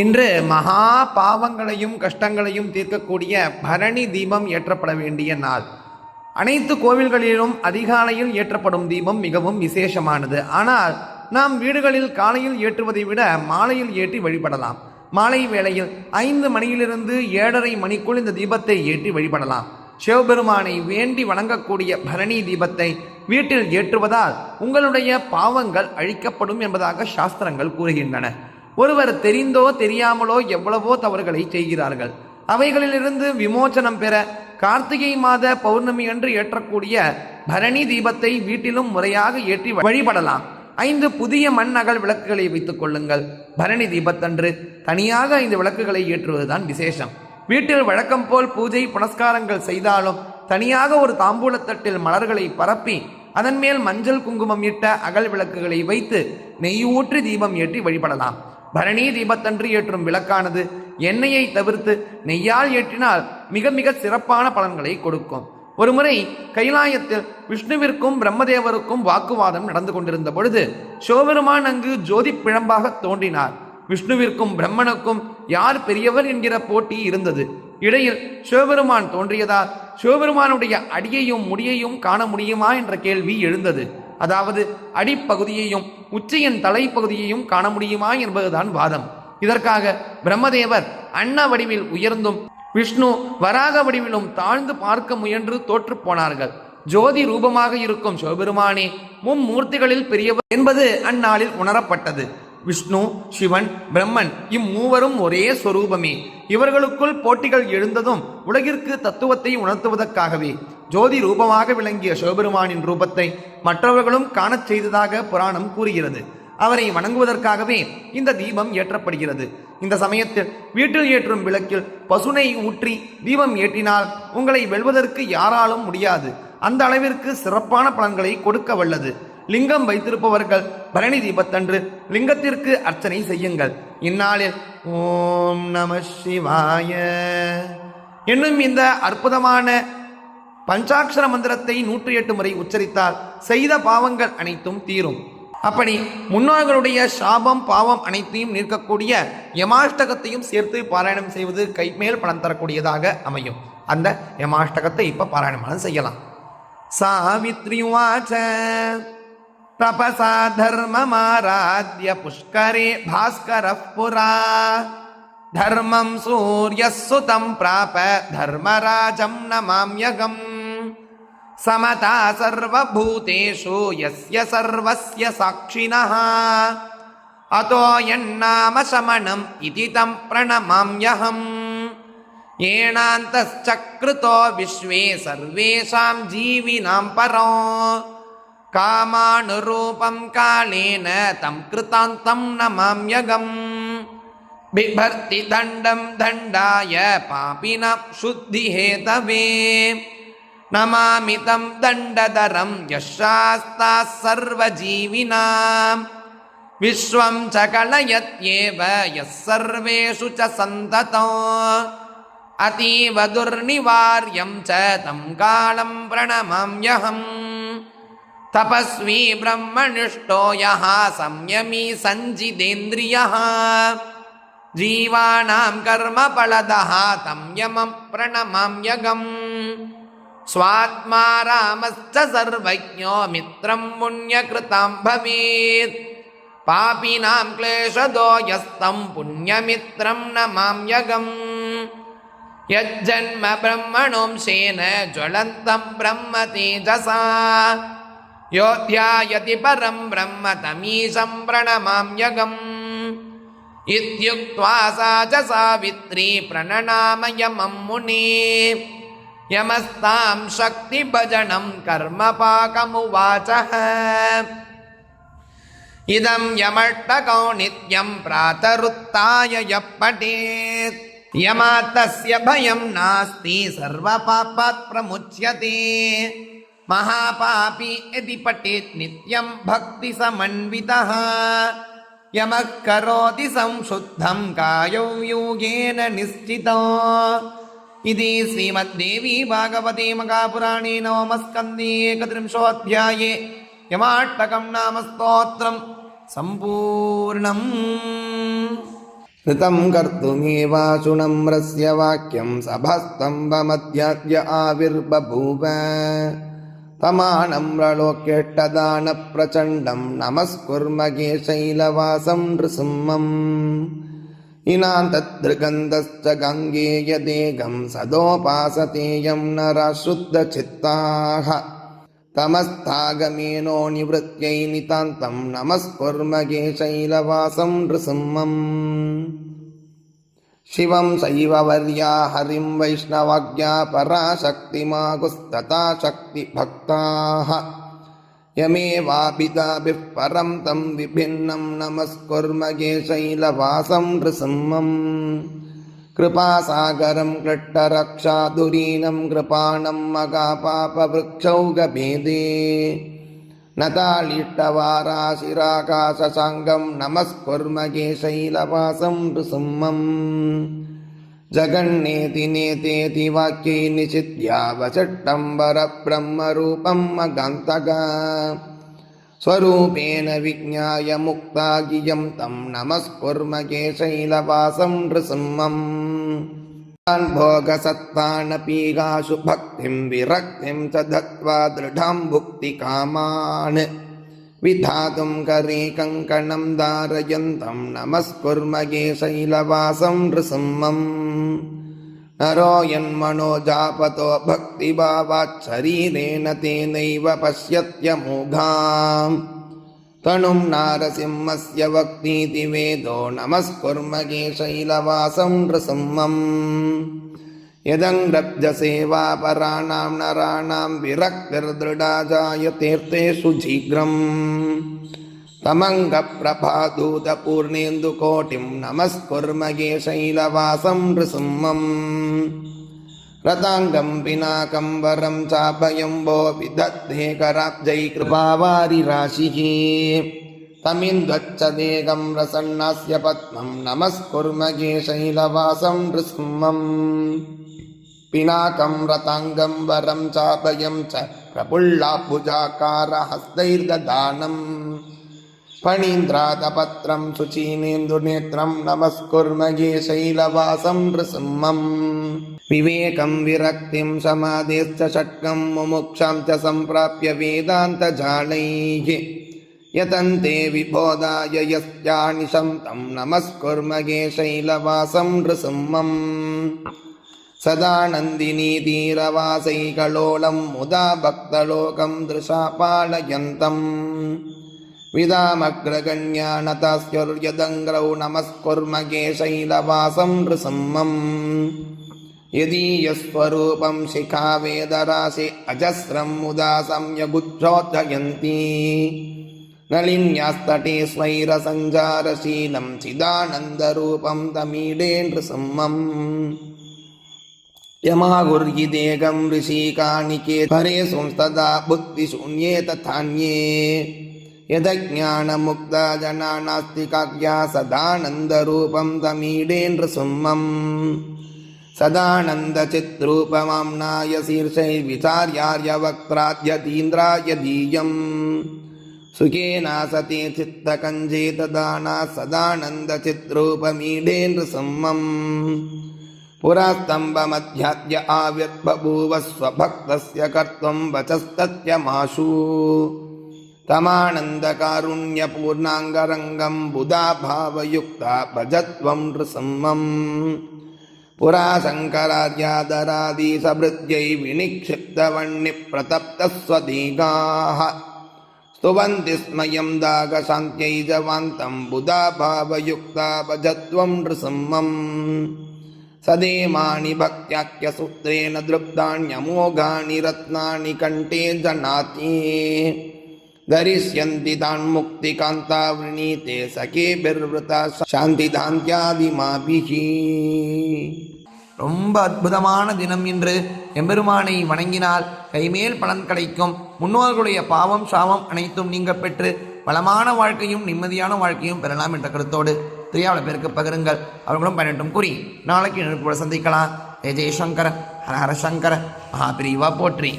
இன்று மகா பாவங்களையும் கஷ்டங்களையும் தீர்க்கக்கூடிய பரணி தீபம் ஏற்றப்பட வேண்டிய நாள். அனைத்து கோவில்களிலும் அதிகாலையில் ஏற்றப்படும் தீபம் மிகவும் விசேஷமானது. ஆனால் நாம் வீடுகளில் காலையில் ஏற்றுவதை விட மாலையில் ஏற்றி வழிபடலாம். மாலை வேளையில் ஐந்து மணியிலிருந்து ஏழரை மணிக்குள் இந்த தீபத்தை ஏற்றி வழிபடலாம். சிவபெருமானை வேண்டி வணங்கக்கூடிய பரணி தீபத்தை வீட்டில் ஏற்றுவதால் உங்களுடைய பாவங்கள் அழிக்கப்படும் என்பதாக சாஸ்திரங்கள் கூறுகின்றன. ஒருவர் தெரிந்தோ தெரியாமலோ எவ்வளவோ தவறுகளை செய்கிறார்கள். அவைகளிலிருந்து விமோச்சனம் பெற கார்த்திகை மாத பௌர்ணமி அன்று ஏற்றக்கூடிய பரணி தீபத்தை வீட்டிலும் முறையாக ஏற்றி வழிபடலாம். ஐந்து புதிய மண் அகல் விளக்குகளை வைத்துக் கொள்ளுங்கள். பரணி தீபத்தன்று தனியாக ஐந்து விளக்குகளை ஏற்றுவதுதான் விசேஷம். வீட்டில் வழக்கம் போல் பூஜை புனஸ்காரங்கள் செய்தாலும் தனியாக ஒரு தாம்பூலத்தட்டில் மலர்களை பரப்பி அதன் மேல் மஞ்சள் குங்குமம் இட்ட அகல் விளக்குகளை வைத்து நெய்யூற்றி தீபம் ஏற்றி வழிபடலாம். பரணி தீபத்தன்று ஏற்றும் விளக்கானது. எண்ணெயை தவிர்த்து நெய்யால் ஏற்றினால் மிக மிக சிறப்பான பலன்களை கொடுக்கும். ஒருமுறை கைலாயத்தில் விஷ்ணுவிற்கும் பிரம்மதேவருக்கும் வாக்குவாதம் நடந்து கொண்டிருந்த பொழுது சிவபெருமான் அங்கு ஜோதி பிழம்பாக தோன்றினார். விஷ்ணுவிற்கும் பிரம்மனுக்கும் யார் பெரியவர் என்கிற போட்டி இருந்தது. இடையில் சிவபெருமான் தோன்றியதால் சிவபெருமானுடைய அடியையும் முடியையும் காண முடியுமா என்ற கேள்வி எழுந்தது. அதாவது அடிப்பகுதியையும் உச்சியின் தலைப்பகுதியையும் காண முடியுமா என்பதுதான் வாதம். இதற்காக பிரம்மதேவர் அன்ன வடிவில் உயர்ந்தும் விஷ்ணு வராக வடிவிலும் தாழ்ந்து பார்க்க முயன்று தோற்று போனார்கள். ஜோதி ரூபமாக இருக்கும் சிவபெருமானே மும்மூர்த்திகளில் பெரியவர் என்பது அந்நாளில் உணரப்பட்டது. விஷ்ணு சிவன் பிரம்மன் இம்மூவரும் ஒரே சொரூபமே. இவர்களுக்குள் போட்டிகள் எழுந்ததும் உலகிற்கு தத்துவத்தை உணர்த்துவதற்காகவே. ஜோதி ரூபமாக விளங்கிய சிவபெருமானின் ரூபத்தை மற்றவர்களும் காணச் செய்ததாக புராணம் கூறுகிறது. அவரை வணங்குவதற்காகவே இந்த தீபம் ஏற்றப்படுகிறது. இந்த சமயத்தில் வீட்டில் ஏற்றும் விளக்கில் பசுனை ஊற்றி தீபம் ஏற்றினால் உங்களை வெல்வதற்கு யாராலும் முடியாது. அந்த அளவிற்கு சிறப்பான பலன்களை கொடுக்க வல்லது. லிங்கம் வைத்திருப்பவர்கள் பரணி தீபத்தன்று லிங்கத்திற்கு அர்ச்சனை செய்யுங்கள். இந்நாளில் ஓம் நம சிவாய. என்னும் இந்த அற்புதமான பஞ்சாட்சர மந்திரத்தை நூற்றி எட்டு முறை உச்சரித்தால் செய்த பாவங்கள் அனைத்தும் தீரும். அப்படி முன்னோர்களுடைய சாபம் பாவம் அனைத்தையும் நிற்கக்கூடிய யமாஷ்டகத்தையும் சேர்த்து பாராயணம் செய்வது கைமேல் பலன் தரக்கூடியதாக அமையும். அந்த யமாஷ்டகத்தை இப்போ பாராயணம் செய்யலாம். सा उवाच तपसा धर्ममाराध्य पुष्करे भास्करः पुरा। धर्मं सूर्यः सुतं प्राप धर्मराजं नमाम्यगम्। समता सर्वभूतेषु यस्य सर्वस्य साक्षिणः। अतो यन्नाम अतोयन्नामशमनम् इति तं प्रणमाम्यहम्। येणान्तश्चकृतो विश्वे सर्वेषां जीविनां परो कामानुरूपं कालेन तं कृतान्तं नमाम्यगम् बिभर्ति दण्डं दण्डाय पापिनां शुद्धिहेतवे नमामि तं दण्डधरं यशास्ताः सर्वजीविनां विश्वं च कलयत्येव यः सर्वेषु च सन्ततो अतीव दुर्निवार्यं च तं कालं प्रणमाम्यहम् तपस्वी ब्रह्मनिष्ठो यः संयमी सञ्जितेन्द्रियः जीवानां कर्मफलदः तं यमं प्रणमाम्यगम् स्वात्मा रामश्च सर्वज्ञो मित्रं पुण्यकृतां भवेत् पापिनां क्लेशदो यस्तं पुण्यमित्रं नमाम्यगम् यज्जन्म ब्रह्मणोंशेन ज्वलन्तं ब्रह्म तेजसा योऽध्यायति परं ब्रह्म तमीशं प्रणमाम्यगम् इत्युक्त्वा सा च सावित्री प्रणनामयमं मुने यमस्तां शक्तिभजनं कर्मपाकमुवाचः इदं यमट्टकौ नित्यं प्रातरुत्थाय यः पठेत् यमात्तस्य भयं नास्ति सर्वपापात् प्रमुच्यते महापापी यदि पठेत् नित्यं भक्तिसमन्वितः यमः करोति संशुद्धं कायौ योगेन निश्चितो इति श्रीमद्देवी भागवते मकापुराणे नवमस्कन्धे एकत्रिंशोऽध्याये यमाट्टकं नाम स्तोत्रं सम्पूर्णम् ऋतं कर्तुमेवाशु नम्रस्य वाक्यं सभास्तम्भमध्याद्य आविर्बभूव तमानम्रलोक्यष्टदानप्रचण्डं नमस्कुर्मगे शैलवासं नृसिंहम् इनान्तदृगन्धश्च गङ्गेयदेगं सदोपासतेयं नराश्रुद्धचित्ताः तमस्तागमेनो निवृत्यै नितान्तं नमस्कुर्मगे शैलवासं नृसिंहम् शिवं शैववर्या हरिं वैष्णवाज्ञा पराशक्तिमागुस्तथा शक्तिभक्ताः यमेवापिताभिः परं तं विभिन्नं नमस्कुर्मगे शैलवासं नृसिंहम् कृपासागरं कृट्टरक्षाधुरीनं कृपाणं मगापापवृक्षौगभेदे नतालिष्टवाराशिराकाशशाङ्गं नमस्कुर्मगे शैलवासं नृसिंहम् जगन्नेति नेतेति वाक्यै निषिद्यावचट्टम्बरब्रह्मरूपं मगान्तग स्वरूपेण विज्ञाय मुक्ता गियं तं नमस्कुर्मगे शैलवासं नृसिंहम् तान् भोगसत्तानपीगाशु भक्तिं विरक्तिं च दत्त्वा दृढां भुक्तिकामान् विधातुं करे कङ्कणं धारयन्तं नमस्कुर्मगे शैलवासं नृसिंहम् नरो यन्मनो जापतो भक्तिभावाच्छरीरेण तेनैव पश्यत्यमोघाम् तनुं नारसिंहस्य वक्तीति वेदो नमस्कुर्मगे शैलवासं नृसिंहम् यदङ्ग्रब्जसेवापराणां नराणां विरक्तिर्दृढा जायतीर्थेषु शीघ्रम् तमङ्गप्रभादूतपूर्णेन्दुकोटिं नमस्कुर्मगे शैलवासं नृसिंहम् रताङ्गं पिनाकं वरं चाभयम्बो विदद्धे कराब्जै कृपावारिराशिः तमिन्द्वच्चदेकं प्रसन्नस्य पद्मं नमस्कुर्मगे शैलवासं नृसिंहम् पिनाकं रताङ्गं वरं चाभयं च प्रफुल्लाभुजाकारहस्तैर्ददानम् फणीन्द्रातपत्रं शुचीनेन्दुनेत्रं नमस्कुर्मगे शैलवासं नृसिंहम् विवेकं विरक्तिं समाधिश्च षट्कं मुमुक्षां च सम्प्राप्य वेदान्तजालैः यतन्ते विबोधाय यस्यानिशं तं नमस्कुर्मगे शैलवासं नृसिंहम् सदानन्दिनी धीरवासैकलोलं मुदा भक्तलोकं दृशा पालयन्तम् विदामग्रगण्यानतास्युर्यदङ्ग्रौ नमस्कुर्मगे शैलवासं नृसिंहम् यदीयस्वरूपं शिखा वेदराशि अजस्रं मुदा संयगुच्छोद्धयन्ती नलिन्यास्तटे स्वैरसञ्चारशीलं चिदानन्दरूपं तमीडे नृसिंहम् यमागुर्यिदेगं ऋषिकानिके परे संस्तदा बुद्धिशून्ये तथान्ये यदज्ञानमुक्ता जना नास्तिकाज्ञा सदानन्दरूपं तमीडे नृसिंहम् सदानन्दचिद्रूपमाम्नाय शीर्षैर्विचार्यार्यवक्त्राद्यतीन्द्राय धीयम् सुखेनासते चित्तकञ्जे तदाना सदानन्दचिद्रूपमीडे नृसिंहम् पुरास्तम्भमध्याद्य आविर्बभूव स्वभक्तस्य कर्तुं वचस्तत्यमाशु तमानन्दकारुण्यपूर्णाङ्गरङ्गं बुधा भावयुक्ता भजत्वं नृसिंहम् पुरा शङ्करार्यादरादिसभृद्यै विनिक्षिप्तवह्निप्रतप्तस्वदीगाः स्तुवन्ति स्मयं दागशान्त्यै जवान्तं बुधा भावयुक्ता भजत्वं नृसिंहम् सदेमानि भक्त्याख्यसूत्रेण दृप्तान्यमोघानि रत्नानि कण्ठे जनाति दरिष्यन्ति तान् मुक्तिकान्ता वृणीते सखेभिर्वृता சாந்திதாந்தியாதிமாபிஹி ரொம்ப அற்புதமான தினம் இன்று எம்பெருமானை வணங்கினால் கைமேல் பலன் கிடைக்கும் முன்னோர்களுடைய பாவம் சாபம் அனைத்தும் நீங்க பெற்று வளமான வாழ்க்கையும் நிம்மதியான வாழ்க்கையும் பெறலாம் என்ற கருத்தோடு தெரியாத பேருக்கு பகிருங்கள் அவர்களும் பயனட்டும் கூறி நாளைக்கு நினைப்போட சந்திக்கலாம் ஜெய ஜெயசங்கர ஹர ஹர சங்கர மகாபிரிவா போற்றி